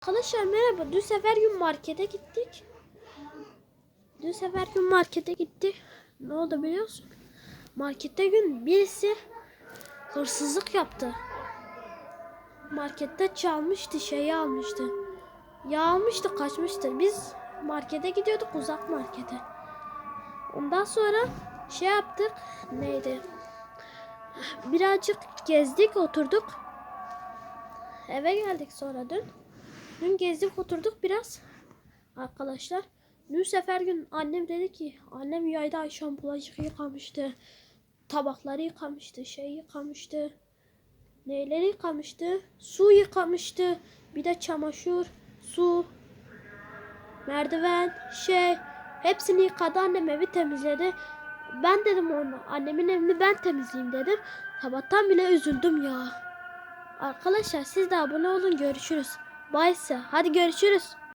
Arkadaşlar merhaba. Dün sefer gün markete gittik. Dün sefer gün markete gittik. Ne oldu biliyor musun? Markette gün birisi hırsızlık yaptı. Markette çalmıştı, şeyi almıştı. Ya almıştı, kaçmıştı. Biz markete gidiyorduk, uzak markete. Ondan sonra şey yaptık. Neydi? Birazcık gezdik, oturduk. Eve geldik sonra dün. Dün gezdik oturduk biraz. Arkadaşlar. Dün sefer gün annem dedi ki annem yayda akşam bulaşık yıkamıştı. Tabakları yıkamıştı. Şey yıkamıştı. Neyleri yıkamıştı? Su yıkamıştı. Bir de çamaşır, su, merdiven, şey hepsini yıkadı annem evi temizledi. Ben dedim ona annemin evini ben temizleyeyim dedim. Sabahtan bile üzüldüm ya. Arkadaşlar siz de abone olun görüşürüz. Size. Hadi görüşürüz.